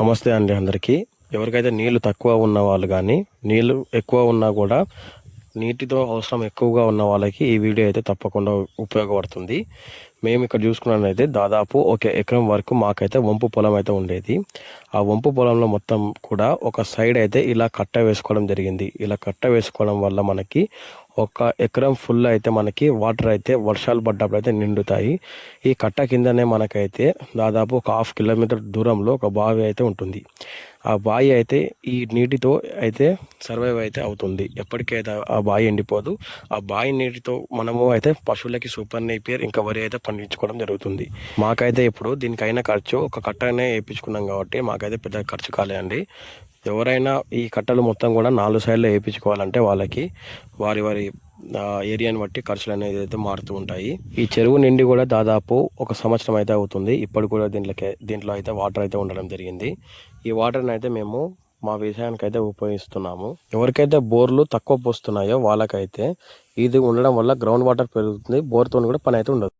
నమస్తే అండి అందరికీ. ఎవరికైతే నీళ్ళు తక్కువ ఉన్న వాళ్ళు కానీ నీళ్ళు ఎక్కువ ఉన్నా కూడా నీటితో అవసరం ఎక్కువగా ఉన్న వాళ్ళకి ఈ వీడియో అయితే తప్పకుండా ఉపయోగపడుతుంది. మేము ఇక్కడ చూసుకున్నట్లయితే దాదాపు ఒక ఎకరం వరకు మాకైతే వంపు పొలం అయితే ఉండేది. ఆ వంపు పొలంలో మొత్తం కూడా ఒక సైడ్ అయితే ఇలా కట్ట వేసుకోవడం జరిగింది. ఇలా కట్ట వేసుకోవడం వల్ల మనకి ఒక ఎకరం ఫుల్ అయితే మనకి వాటర్ అయితే వర్షాలు పడ్డప్పుడు అయితే నిండుతాయి. ఈ కట్ట కిందనే మనకైతే దాదాపు ఒక హాఫ్ కిలోమీటర్ దూరంలో ఒక బావి అయితే ఉంటుంది. ఆ బావి అయితే ఈ నీటితో అయితే సర్వైవ్ అయితే అవుతుంది. ఎప్పటికైతే ఆ బావి ఎండిపోదు ఆ బావి నీటితో మనము అయితే పశువులకి సూపర్ నేపియర్ ఇంకా వరి అయితే పండించుకోవడం జరుగుతుంది. మాకైతే ఇప్పుడు దీనికైనా ఖర్చు ఒక కట్టనే వేయించుకున్నాం కాబట్టి మాకైతే పెద్ద ఖర్చు కాలేదండి. ఎవరైనా ఈ కట్టలు మొత్తం కూడా నాలుగు సైడ్లో వేయించుకోవాలంటే వాళ్ళకి వారి వారి ఏరియాని బట్టి ఖర్చులు అనేది అయితే మారుతూ ఉంటాయి. ఈ చెరువు నిండి కూడా దాదాపు ఒక సంవత్సరం అయితే అవుతుంది. ఇప్పుడు కూడా దీంట్లోకి దీంట్లో అయితే వాటర్ అయితే ఉండడం జరిగింది. ఈ వాటర్ని అయితే మేము మా వ్యవసాయానికి అయితే ఉపయోగిస్తున్నాము. ఎవరికైతే బోర్లు తక్కువ పోస్తున్నాయో వాళ్ళకైతే ఇది ఉండడం వల్ల గ్రౌండ్ వాటర్ పెరుగుతుంది. బోర్తో కూడా పని అయితే ఉండదు.